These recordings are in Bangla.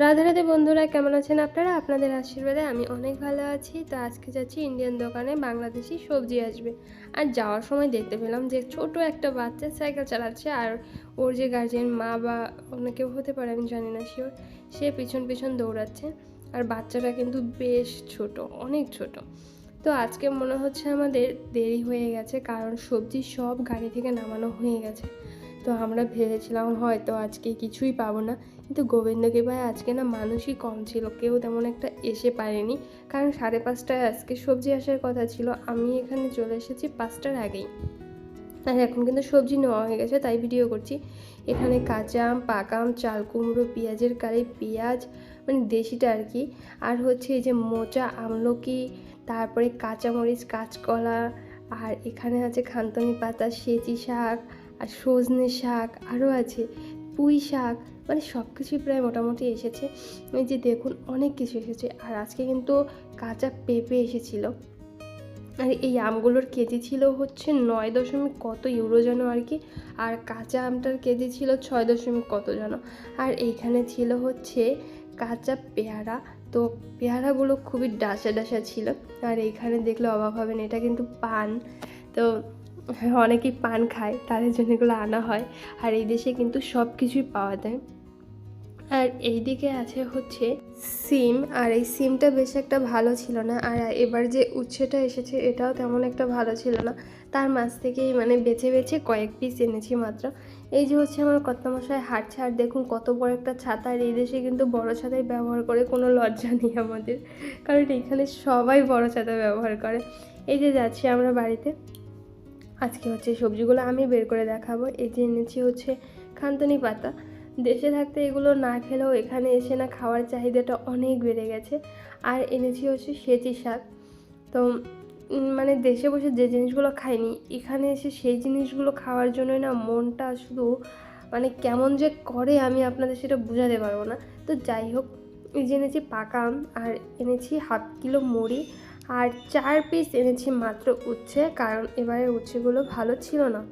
রাধে রাধে বন্ধুরা, কেমন আছেন আপনারা? আপনাদের আশীর্বাদে আমি অনেক ভালো আছি। তো আজকে যাচ্ছি ইন্ডিয়ান দোকানে, বাংলাদেশি সবজি আসবে। আর যাওয়ার সময় দেখতে পেলাম যে ছোট একটা বাচ্চা সাইকেল চালাচ্ছে, আর ওর যে গার্জেন মা বা অন্য কেউ হতে পারে, আমি জানি না শিওর সে পিছন পিছন দৌড়াচ্ছে। আর বাচ্চাটা কিন্তু বেশ ছোট, অনেক ছোট। তো আজকে মনে হচ্ছে আমাদের দেরি হয়ে গেছে, কারণ সবজি সব গাড়ি থেকে নামানো হয়ে গেছে। তো আমরা ভেবেছিলাম হয়তো আজকে কিছুই পাবো না। কিন্তু গোবিন্দকে ভাই আজকে না মানুষই কম ছিল, কেউ তেমন একটা এসে পারেনি। কারণ সাড়ে পাঁচটায় আজকে সবজি আসার কথা ছিল, আমি এখানে চলে এসেছি পাঁচটার আগেই। আর এখন কিন্তু সবজি নেওয়া হয়ে গেছে, তাই ভিডিও করছি। এখানে কাঁচা আম, পাকা আম, চাল কুমড়ো, পেঁয়াজের কালি পেঁয়াজ মানে দেশিটা আর কি। আর হচ্ছে এই যে মোচা, আমলকি, তারপরে কাঁচামরিচ, কাঁচকলা, আর এখানে আছে খান্তনি পাতা, সেচি শাক আর সজনে শাক আরও আছে, পুঁই শাক মানে সব কিছুই প্রায় মোটামুটি এসেছে। এই যে দেখুন, অনেক কিছু এসেছে। আর আজকে কিন্তু কাঁচা পেঁপে এসেছিল। আর এই আমগুলোর কেজি ছিল হচ্ছে নয় দশমিক কত ইউরো যেন আর কি, আর কাঁচা আমটার কেজি ছিল ছয় দশমিক কত যেন। আর এইখানে ছিল হচ্ছে কাঁচা পেয়ারা। তো পেয়ারাগুলো খুবই ডাসা ডাসা ছিল। আর এইখানে দেখলে অবাক হবেন, এটা কিন্তু পান। তো অনেকেই পান খায়, তাদের জন্য এগুলো আনা হয়। আর এই দেশে কিন্তু সব কিছুই পাওয়া যায়। আর এই দিকে আছে হচ্ছে সিম, আর এই সিমটা বেশ একটা ভালো ছিল না। আর এবার যে উচ্ছেটা এসেছে, এটাও তেমন একটা ভালো ছিল না। তার মাছ থেকেই মানে বেছে বেছে কয়েক পিস এনেছি মাত্র। এই যে হচ্ছে আমার কর্তামশায় হাঁটছে ছাড় দেখুন কত বড় একটা ছাতা। আর এই দেশে কিন্তু বড় ছাতাই ব্যবহার করে, কোনো লজ্জা নেই আমাদের। কারণ এখানে সবাই বড় ছাতা ব্যবহার করে। এই যে যাচ্ছি আমরা বাড়িতে। আজকে হচ্ছে সবজিগুলো আমি বের করে দেখাবো। এই যে এনেছি হচ্ছে খান্তনি পাতা। দেশে থাকতে এগুলো না খেলেও এখানে এসে না খাওয়ার চাহিদাটা অনেক বেড়ে গেছে। আর এনেছি হচ্ছে সেচি শাক। তো মানে দেশে বসে যে জিনিসগুলো খাইনি, এখানে এসে সেই জিনিসগুলো খাওয়ার জন্যই না মনটা শুধু মানে কেমন যে করে আমি আপনাদের সেটা বোঝাতে পারব না। তো যাই হোক, এই যে এনেছি পাকা আর এনেছি হাফ কিলো মুড়ি। আর চার পিস এনেছি মাত্র উচ্ছে, কারণ এবারে উচ্ছেগুলো ভালো ছিল না।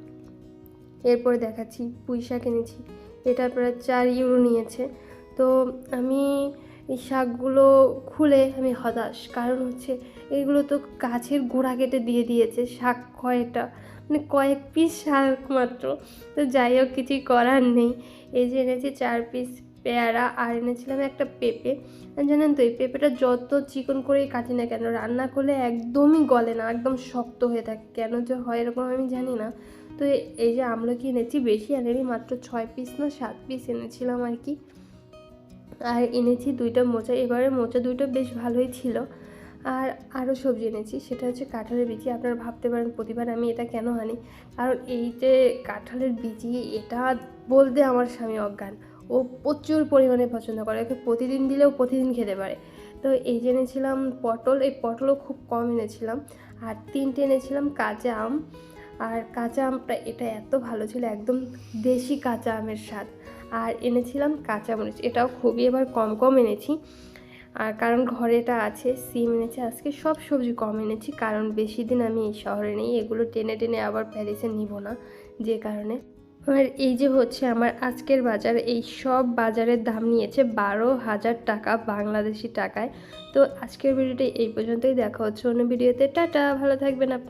এরপরে দেখাচ্ছি পুঁই শাক এনেছি, এটা প্রায় চার ইউরো নিয়েছে। তো আমি এই শাকগুলো খুলে আমি হতাশ, কারণ হচ্ছে এগুলো তো গাছের গোড়া কেটে দিয়ে দিয়েছে, শাক কয়েকটা মানে কয়েক পিস শাক মাত্র। তো যাই হোক, কিছুই করার নেই। এই যে এনেছি চার পিস পেয়ারা আর এনেছিলাম একটা পেঁপে। জানেন তো, এই পেঁপেটা যত চিকন করেই কাটি না কেন, রান্না করলে একদমই গলে না, একদম শক্ত হয়ে থাকে। কেন যে হয় এরকম আমি জানি না। তো এই যে আমলকি এনেছি, বেশি আনেনি, মাত্র ছয় পিস না সাত পিস এনেছিলাম আর কি। আর এনেছি দুইটা মোচা, এবারে মোচা দুইটা বেশ ভালোই ছিল। আর আরও সবজি এনেছি, সেটা হচ্ছে কাঁঠালের বিচি। আপনারা ভাবতে পারেন, প্রতিবার আমি এটা কেন আনি? কারণ এই যে কাঁঠালের বিচি, এটা বলতে আমার স্বামী অজ্ঞান। ও প্রচুর পরিমাণে পছন্দ করে, ওকে প্রতিদিন দিলেও প্রতিদিন খেতে পারে। তো এই যে এনেছিলাম পটল, এই পটলও খুব কম এনেছিলাম। আর তিনটে এনেছিলাম কাঁচা আম। আর কাঁচা আমটা, এটা এত ভালো ছিল, একদম দেশি কাঁচা আমের স্বাদ। আর এনেছিলাম কাঁচামরিচ এটাও খুবই এবার কম কম এনেছি। আর কারণ ঘরে এটা আছে, সিম এনেছি, আজকে সব সবজি কম এনেছি, কারণ বেশি দিন আমি এই শহরে নেই, এগুলো টেনে টেনে আবার প্যারিসে নিব না, যে কারণে। আর এই যে হচ্ছে আমার আজকের বাজার এই সব বাজারের দাম নিয়েছে বারো হাজার টাকা বাংলাদেশি টাকায়। তো আজকের ভিডিওটি এই পর্যন্তই। দেখা হচ্ছে অন্য ভিডিওতে। টাটা, ভালো থাকবেন আপনার।